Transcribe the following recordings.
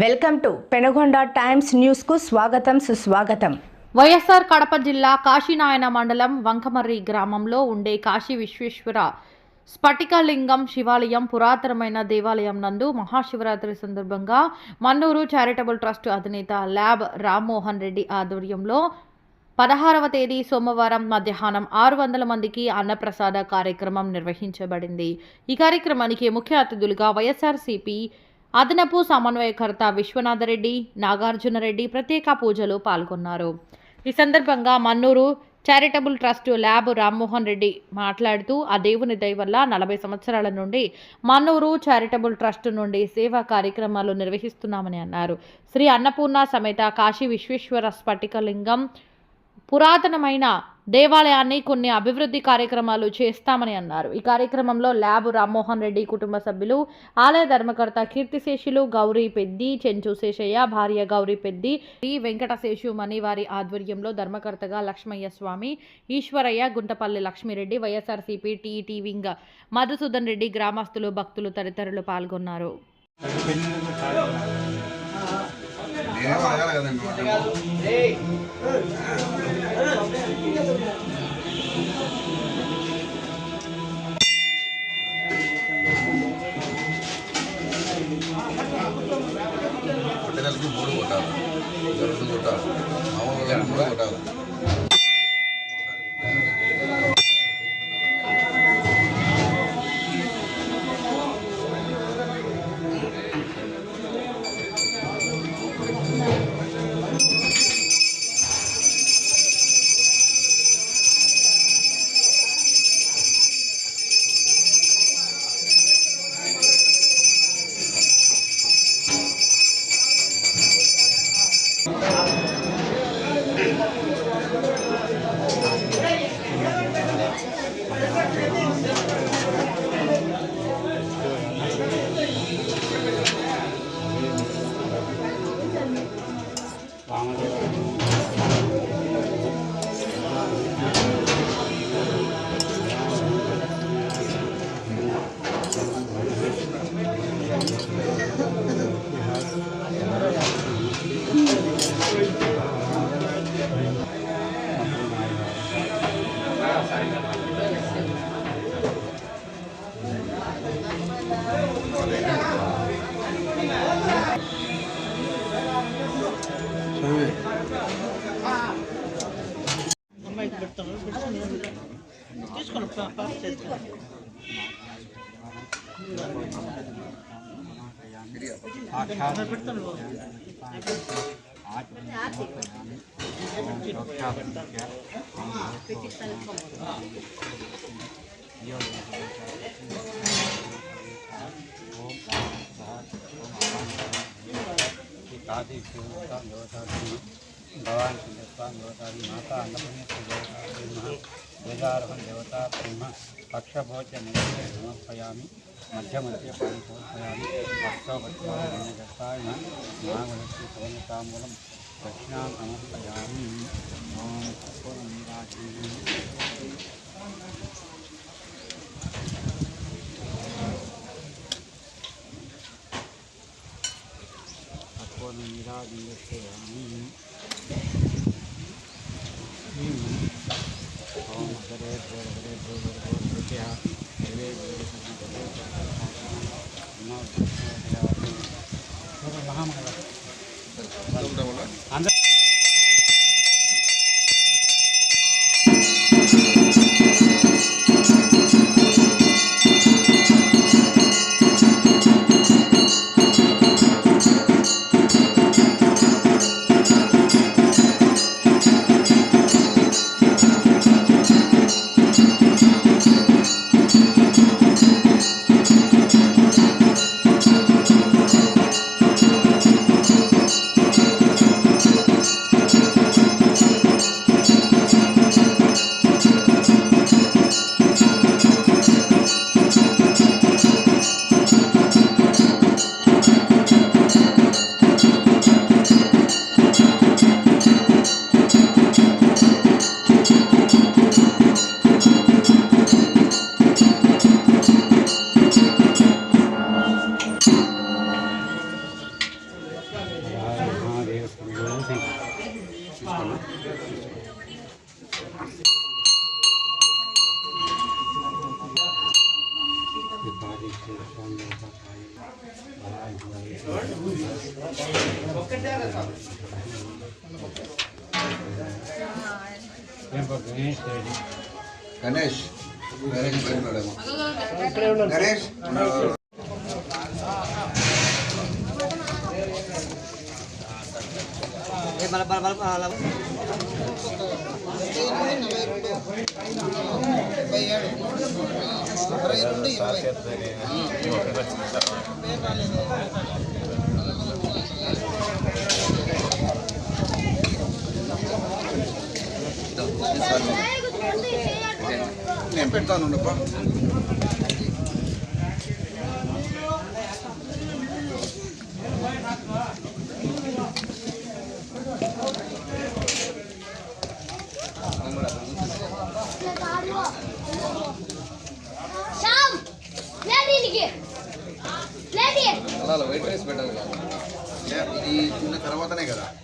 Welcome to Penagonda times న్యూస్కు స్వాగతం సుస్వాగతం. వైఎస్ఆర్ కడప జిల్లా కాశీనాయన మండలం వంకమర్రి గ్రామంలో ఉండే కాశీ విశ్వేశ్వర స్ఫటికలింగం శివాలయం పురాతనమైన దేవాలయం నందు మహాశివరాత్రి సందర్భంగా మన్నూరు చారిటబుల్ ట్రస్ట్ అధినేత ల్యాబ్ రామ్మోహన్ రెడ్డి ఆధ్వర్యంలో పదహారవ తేదీ సోమవారం మధ్యాహ్నం ఆరు వందల మందికి అన్నప్రసాద కార్యక్రమం నిర్వహించబడింది. ఈ కార్యక్రమానికి ముఖ్య అతిథులుగా వైఎస్ఆర్సీపీ అదనపు సమన్వయకర్త విశ్వనాథరెడ్డి నాగార్జునరెడ్డి ప్రత్యేక పూజలు పాల్గొన్నారు. ఈ సందర్భంగా Mannur charitable trust lab Rammohan Reddy మాట్లాడుతూ ఆ దేవుని దయ వల్ల నలభై సంవత్సరాల నుండి మన్నూరు చారిటబుల్ ట్రస్ట్ నుండి సేవా కార్యక్రమాలు నిర్వహిస్తున్నామని అన్నారు. శ్రీ అన్నపూర్ణ సమేత కాశీ విశ్వేశ్వర స్ఫటికలింగం పురాతనమైన దేవాలయాన్ని కొన్ని అభివృద్ధి కార్యక్రమాలు చేస్తామని అన్నారు. ఈ కార్యక్రమంలో ల్యాబ్ రామ్మోహన్ రెడ్డి కుటుంబ సభ్యులు ఆలయ ధర్మకర్త కీర్తిశేషులు గౌరీ పెద్ది చెంచు శేషయ్య భార్య గౌరీ పెద్ది ఈ వెంకటశేషు మణి వారి ఆధ్వర్యంలో ధర్మకర్తగా లక్ష్మయ్య స్వామి ఈశ్వరయ్య గుంటపల్లి లక్ష్మిరెడ్డి వైఎస్ఆర్సీపీ టీఈటీ వింగ్ మధుసూదన్ రెడ్డి గ్రామస్తులు భక్తులు తదితరులు పాల్గొన్నారు. এটা শুধু বড় ওটা ওটা আমার ওটা Thank you. Estamos pensando. ¿Qué es con los papas? Thank you. भगवान की देवता देवतारी माता वेदारोहण देवता ब्रह्म पक्षभोज समर्पयामी मध्य मध्य पानी समर्पयामी अक्षवत्वाय महागणस्य सवनताम्बूलम Gracias. గణేష్. రెడ్డి గణేష్? గణేష్ పోయినాడేమో గణేష్ నేను పెడతాను ఉండప్పా శ్యామ్ లేదు దీనికి లేదు అలా అలా వైట్ రైస్ పెట్టాలి కదా లే, ఇది తిన్న తర్వాతనే కదా ఆ, అట్లయినా మనీష్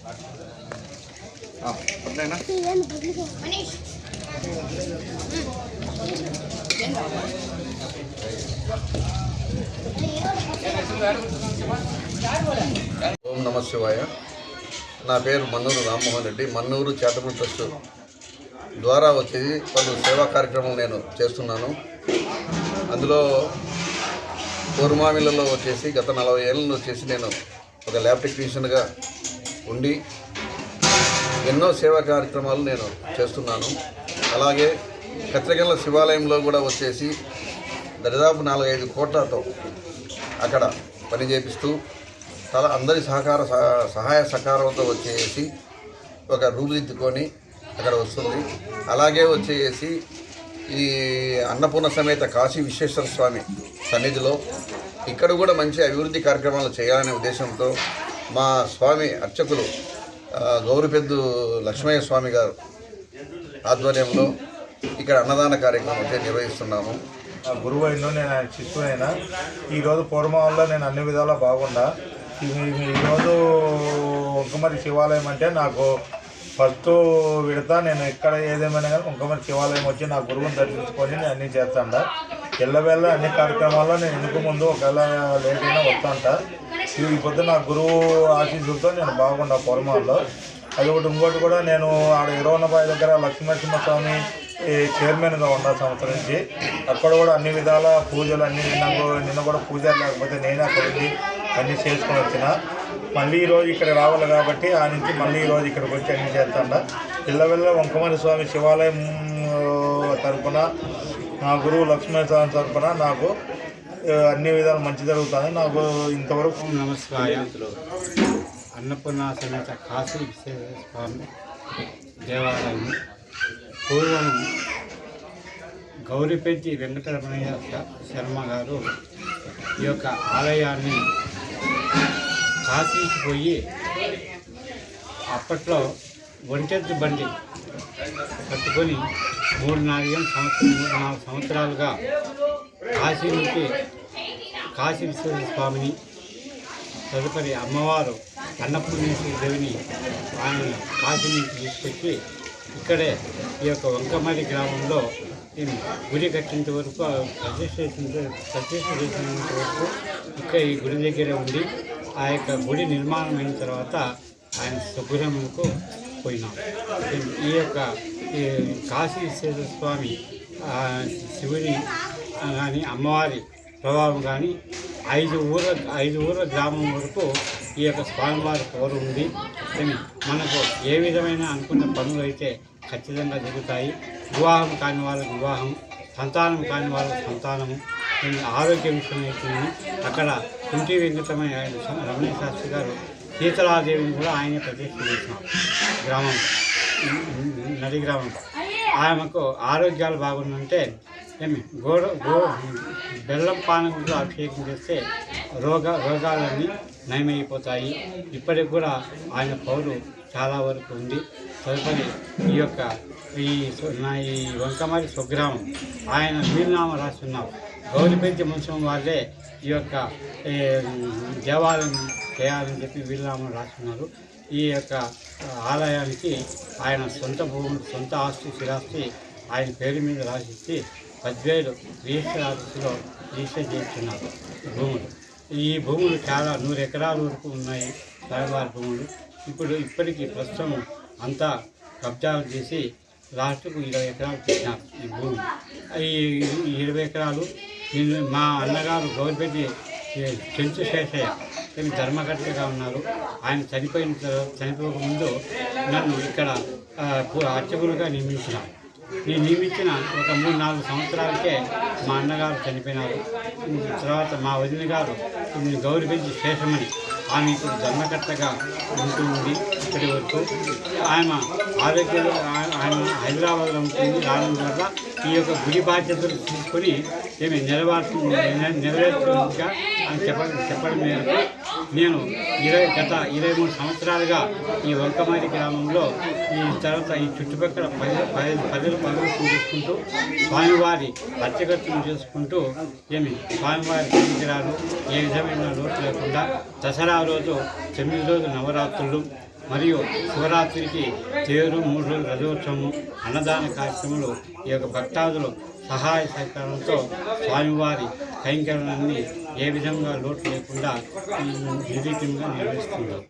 ఓం నమ శివాయ. నా పేరు మన్నూరు రామ్మోహన్ రెడ్డి. మన్నూరు చారిటబుల్ ట్రస్ట్ ద్వారా వచ్చేది పలు సేవా కార్యక్రమం నేను చేస్తున్నాను. అందులో పూర్మామిలలో వచ్చేసి గత నలభై ఏళ్ళ వచ్చేసి నేను ఒక ల్యాబ్ టెక్నీషియన్గా ఉండి ఎన్నో సేవా కార్యక్రమాలు నేను చేస్తున్నాను. అలాగే కత్రికల శివాలయంలో కూడా వచ్చేసి దరిదాపు నాలుగైదు కోట్లతో అక్కడ పని చేపిస్తూ చాలా అందరి సహకార సహాయ సహకారంతో వచ్చేసి ఒక రూపుదిద్దుకొని అక్కడ వస్తుంది. అలాగే వచ్చేసి ఈ అన్నపూర్ణ సమేత కాశీ విశ్వేశ్వర స్వామి సన్నిధిలో ఇక్కడ కూడా మంచి అభివృద్ధి కార్యక్రమాలు చేయాలనే ఉద్దేశంతో మా స్వామి అర్చకులు గౌరిపెద్దు లక్ష్మయ్య స్వామి గారు ఆధ్వర్యంలో ఇక్కడ అన్నదాన కార్యక్రమం అయితే నిర్వహిస్తున్నాము. ఆ గురువు నేను ఆయన శిష్యుడు ఈరోజు పూర్వంలో నేను అన్ని విధాలా బాగుండా ఈరోజు ఉంకమరి శివాలయం అంటే నాకు ఫస్ట్ విడత నేను ఎక్కడ ఏదేమైనా కానీ ఒంకమరి శివాలయం వచ్చి నా గురువుని దర్శించుకొని నేను అన్నీ చేస్తాండ ఎల్లవేళ అన్ని కార్యక్రమాల్లో నేను ఎందుకు ముందు ఒకవేళ లేట్ అయినా వస్తాంట ఈ పొద్దున నా గురువు ఆశీస్సులతో నేను బాగుండా పొరమాల్లో. అది ఒకటి ఇంకోటి కూడా నేను ఆడ ఇరవై దగ్గర లక్ష్మీనరసింహస్వామి ఈ చైర్మన్గా ఉన్న సంవత్సరం నుంచి. అక్కడ కూడా అన్ని విధాల పూజలు అన్ని నిన్న నిన్న కూడా పూజ లేకపోతే నేనే అక్కడ అన్నీ చేసుకొని వచ్చిన. మళ్ళీ ఈరోజు ఇక్కడ రావాలి కాబట్టి ఆ నుంచి మళ్ళీ ఈరోజు ఇక్కడికి వచ్చి అన్ని చేస్తాడ. పిల్లవెల్ల వంకమని స్వామి శివాలయం తరఫున నా గురువు లక్ష్మీ స్వామి తరఫున నాకు అన్ని విధాలు మంచి జరుగుతుంది నాకు ఇంతవరకు ఓం అన్నపూర్ణ సమేత కాశీ విశ్వేశ్వర స్వామి దేవాలయం పూర్వం గౌరిపెట్టి వెంకటరమణయ్య శర్మ గారు ఈ యొక్క ఆలయాన్ని కాశీకి పోయి అప్పట్లో ఒంటెద్దు బండి కట్టుకొని మూడు నాలుగు సంవత్సరం మూడు నాలుగు సంవత్సరాలుగా కాశీ నుంచి కాశీ విశ్వనాథ స్వామిని తదుపరి అమ్మవారు అన్నపూర్ణేశ్వరి దేవిని ఆయన కాశీ నుంచి తీసుకొచ్చి ఇక్కడే ఈ యొక్క వంకమరి గ్రామంలో నేను గుడి కట్టినంత వరకు ప్రతిష్ట ప్రతిష్ట చేసినంత వరకు ఇక్కడ ఈ గుడి దగ్గరే ఉండి ఆ యొక్క గుడి నిర్మాణం అయిన తర్వాత ఆయన సుగ్రహములకు పోయినాం. ఈ యొక్క ఈ కాశీ విశ్వేశ్వర స్వామి శివుని కానీ అమ్మవారి ప్రభావం కానీ ఐదు ఊర్ల ఐదు ఊర్ల గ్రామం వరకు ఈ యొక్క స్వామివారి పవర్ ఉంది. కానీ మనకు ఏ విధమైన అనుకున్న పనులు అయితే ఖచ్చితంగా జరుగుతాయి. వివాహం కాని వాళ్ళకి వివాహం సంతానం కాని వాళ్ళకి సంతానము ఈ ఆరోగ్య విషయం అక్కడ కుంటి వెంకటమయ్య ఆయన రమణీయ శాస్త్రి గారు సీతలాదేవిని కూడా ఆయన ప్రతిష్ఠ గ్రామం నది గ్రామం ఆమెకు ఆరోగ్యాలు బాగుందంటే ఏమి? గోడ గో బెల్లం పానకంతో అభిషేకం చేస్తే రోగ రోగాలన్నీ నయమైపోతాయి. ఇప్పటికి కూడా ఆయన పౌరు చాలా వరకు ఉంది. తదుపరి ఈ యొక్క ఈ నా ఈ వంకమారి స్వగ్రామం. ఆయన వీలునామా రాస్తున్నాం. గౌరీపెద్ది వంశం వాళ్ళే ఈ యొక్క దేవాలయం చేయాలని చెప్పి వీలునామా రాస్తున్నారు. ఈ యొక్క ఆలయానికి ఆయన సొంత భూములు సొంత ఆస్తి స్థిరాస్తి ఆయన పేరు మీద రాసిచ్చి పదివేలు రిజిస్టర్ ఆఫీసులో రిజిస్టర్ చేస్తున్నారు భూములు. ఈ భూములు చాలా నూరు ఎకరాల వరకు ఉన్నాయి స్వామివారి భూములు. ఇప్పుడు ఇప్పటికీ ప్రస్తుతం అంతా కబ్జాలు చేసి లాస్ట్కు ఇరవై ఎకరాలు చేసినారు ఈ భూమి. ఈ ఇరవై ఎకరాలు నేను మా అన్నగారు గవర్నమెంట్ చెంచు శేషయ్య కానీ ధర్మకర్తగా ఉన్నారు. ఆయన చనిపోయిన తర్వాత చనిపోక ముందు నన్ను ఇక్కడ అర్చకులుగా నియమించినారు. నేను నియమించిన ఒక మూడు నాలుగు సంవత్సరాలకే మా అన్నగారు చనిపోయినారు. తర్వాత మా వదిన గారు నేను గౌరవించి శేషమని ఆమె ఇప్పుడు దండకర్తగా ఉంటూ ఉంది ఇప్పటి వరకు. ఆమె ఆరోగ్యంలో ఆయన హైదరాబాద్లో ఉంటుంది. రావడం వల్ల ఈ యొక్క గుడి బాధ్యతలు తీసుకొని ఏమి నిలవాల్సి నెరవేర్చుగా అని చెప్పడం చెప్పడం మేరకు నేను ఇరవై గత ఇరవై మూడు సంవత్సరాలుగా ఈ వంకమారి గ్రామంలో ఈ తర్వాత ఈ చుట్టుపక్కల పది పది పదులు పనులు చేసుకుంటూ స్వామివారి అర్చకత్వం చేసుకుంటూ ఏమి స్వామివారి పరికరాలు ఏ విధమైన లోటు లేకుండా దసరా రోజు తొమ్మిది రోజులు నవరాత్రులు మరియు శివరాత్రికి తేరు మూడు రోజులు రథోత్సవము అన్నదాన కార్యక్రమాలు ఈ యొక్క భక్తాదులు సహాయ సహకారంతో స్వామివారి కైంకర్యాన్ని ఏ విధంగా లోటు లేకుండా ఈ నిర్వీర్యంగా నిర్వహిస్తున్నారు.